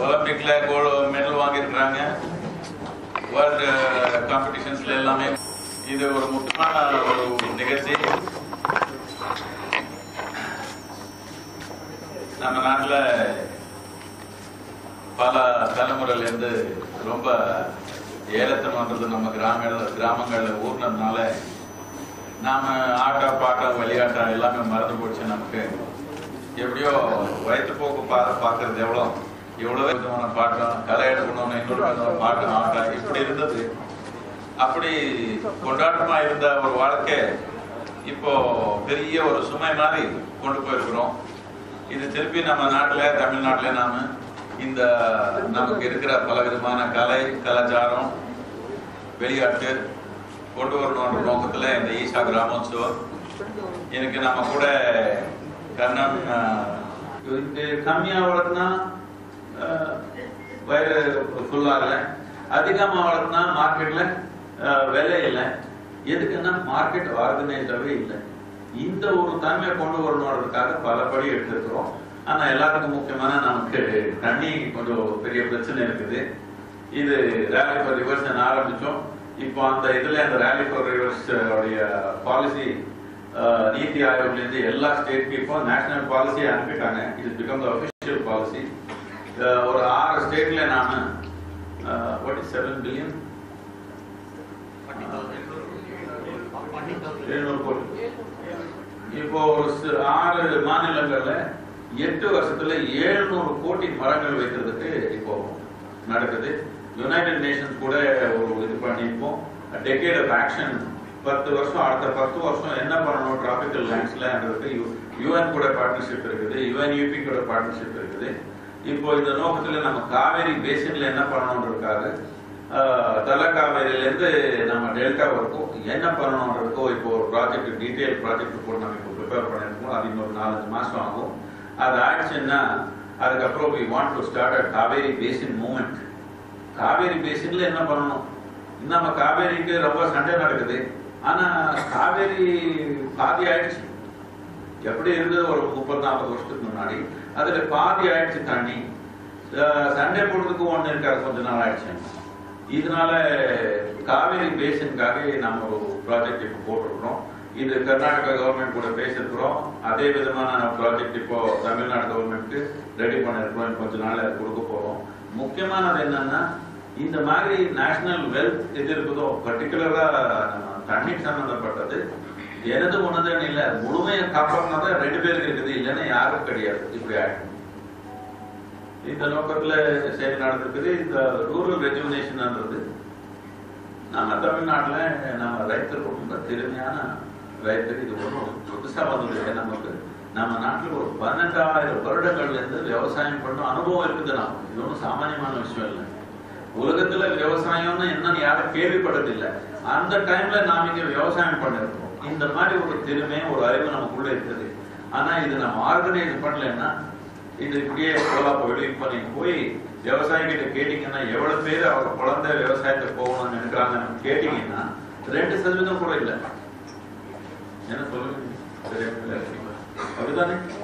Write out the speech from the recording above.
ஒலிம்பிக்ல gold medal வாங்கியிருக்கிறாங்க. World காம்படிஷன்ஸ்ல uh, எல்லாமே. இது ஒரு முக்கியமான ஒரு நிகழ்ச்சி. நம்ம நாட்டில் பல தலைமுறையிலேருந்து இருந்து ஏலத்தை ஏலத்தனம்ன்றது நம்ம கிராம கிராமங்கள்ல ஊர்னதுனால நாம ஆட்டா பாட்டா விளையாட்டா எல்லாமே மறந்து போச்சு நமக்கு. எப்படியோ வயிற்றுப்போக்கு பா பார்க்கறது எவ்வளோ? எவ்வளோ விதமான பாட்டம் கலை எடுக்கணும்னு இன்னொரு விதமான பாட்டம் ஆட்டம் இப்படி இருந்தது. அப்படி கொண்டாட்டமா இருந்த ஒரு வாழ்க்கை இப்போ பெரிய ஒரு சுமை மாதிரி கொண்டு போயிருக்கிறோம். இது திருப்பி நம்ம நாட்டுல தமிழ்நாட்டுல நாம இந்த நமக்கு இருக்கிற பல விதமான கலை கலாச்சாரம் விளையாட்டு கொண்டு வரணுன்ற நோக்கத்துல இந்த ஈஷா கிராமோத்சவம். எனக்கு நம்ம கூட கண்ணன் அஹ், இது கம்மியா வளர்த்தா வயிறு ஃபுல்லாகல அதிகமா வளர்த்தா மார்க்கெட்ல விலை இல்லை. எதுக்குன்னா மார்க்கெட் ஆர்கனைஸ்டாவே இல்லை. இந்த ஒரு தன்மையை கொண்டு வரணுன்றதுக்காக பல படி ஆனா எல்லாத்துக்கும் முக்கியமான நமக்கு தண்ணி கொஞ்சம் பெரிய பிரச்சனை இருக்குது. இது ரேலி ஃபார் ரிவர்ஸ் ஆரம்பிச்சோம். இப்போ அந்த இதுல அந்த ரேலி ஃபார் ரிவர்ஸ் உடைய பாலிசி நீதி ஆயோக்ல இருந்து எல்லா ஸ்டேட்க்கு இப்போ நேஷனல் பாலிசி அனுப்பிட்டாங்க. இது பிகம் த அபிஷியல் பாலிசி ஒரு ஆறு ஸ்டேட்ல நாம வாட் இஸ் செவன் பில்லியன் எழுநூறு கோடி. இப்போ ஒரு ஆறு மாநிலங்கள்ல எட்டு வருஷத்துல ஏழுநூறு கோடி மரங்கள் வைக்கிறதுக்கு இப்போ நடக்குது. யுனைடெட் நேஷன்ஸ் கூட ஒரு இது பண்ணியிருப்போம். டெக்கேட் ஆஃப் ஆக்ஷன் பத்து வருஷம் அடுத்த பத்து வருஷம் என்ன பண்ணணும்? டிராபிக்கல் லேண்ட்ஸ்லன்றது யுஎன் கூட பார்ட்னர்ஷிப் இருக்குது. யுஎன்யூபி கூட பார்ட்னர்ஷிப் இருக்குது. இப்போ இந்த நோக்கத்தில் நம்ம காவேரி பேசின்ல என்ன பண்ணணுன்றதுக்காக தலை காவேரியிலேருந்து நம்ம டெல்டா வரைக்கும் என்ன பண்ணணுன்றதுக்கோ இப்போ ஒரு ப்ராஜெக்ட் டீட்டெயில் ப்ராஜெக்ட் கூட நம்ம இப்போ ப்ரிப்பேர் பண்ணியிருக்கோம். அது இன்னொரு நாலஞ்சு மாதம் ஆகும். அது ஆயிடுச்சுன்னா அதுக்கப்புறம் we want to start a Kaveri basin movement Kaveri பேசின்ல என்ன பண்ணணும்? நம்ம காவேரிக்கு ரொம்ப சண்டை நடக்குது. ஆனால் காவேரி பாதி ஆயிடுச்சு. எப்படி இருந்தது? ஒரு முப்பது நாற்பது வருஷத்துக்கு முன்னாடி. அதில் பாதி ஆயிடுச்சு தண்ணி. சண்டை போடுறதுக்கு ஒன்று இருக்காது கொஞ்ச நாள் ஆயிடுச்சு. இதனால காவேரி பேசினுக்காக நம்ம ஒரு ப்ராஜெக்ட் இப்போ போட்டிருக்கிறோம் இது கர்நாடகா கவர்மெண்ட் கூட பேசியிருக்கிறோம். அதே விதமான ப்ராஜெக்ட் இப்போ தமிழ்நாடு கவர்மெண்ட்க்கு ரெடி பண்ணிருக்கிறோம் கொஞ்ச நாள் அது கொடுக்க போறோம். முக்கியமானது என்னன்னா இந்த மாதிரி நேஷனல் வெல்த் எது இருக்குதோ பர்டிகுலரா நம்ம தண்ணீர் சம்பந்தப்பட்டது எனது உணர்ந்தேன்னு இல்ல. முழுமையை காப்பாற்றினதான் ரெண்டு பேருக்கு இருக்குது. இல்லைன்னா யாரும் கிடையாது. இப்படி ஆயிடும் இந்த நோக்கத்துல செயல் நடந்திருக்குது. இந்த ரூரல் ரெஜுவனேஷன்ன்றது நம்ம தமிழ்நாட்டுல நம்ம ரைத்தர் ரொம்ப திறமையான ரைத்தர் இது ஒன்றும் புதுசா வந்தது நமக்கு நம்ம நாட்டுல ஒரு பன்னெண்டாயிரம் வருடங்கள்ல இருந்து விவசாயம் பண்ண அனுபவம் இருக்குது நமக்கு இது ஒன்றும் சாமானியமான விஷயம் இல்லை. உலகத்துல விவசாயம்னு என்னன்னு யாரும் கேள்விப்பட்டதில்லை. அந்த டைம்ல நாம இங்க விவசாயம் பண்ணிருக்கோம். இந்த மாதிரி ஒரு திறமை ஒரு அறிவு நமக்குள்ள இருக்குது. ஆனா இது நம்ம ஆர்கனைஸ் பண்ணலைன்னா இது இப்படியே கோலாப்ப வெளியே பண்ணி போய் விவசாயிகிட்ட கேட்டீங்கன்னா எவ்வளவு பேர் அவர் குழந்தை விவசாயத்துக்கு போகணும்னு நினைக்கிறாங்கன்னு கேட்டீங்கன்னா ரெண்டு சதவீதம் கூட இல்லை. Jenna, follow me. Very, very, very. Have you done it?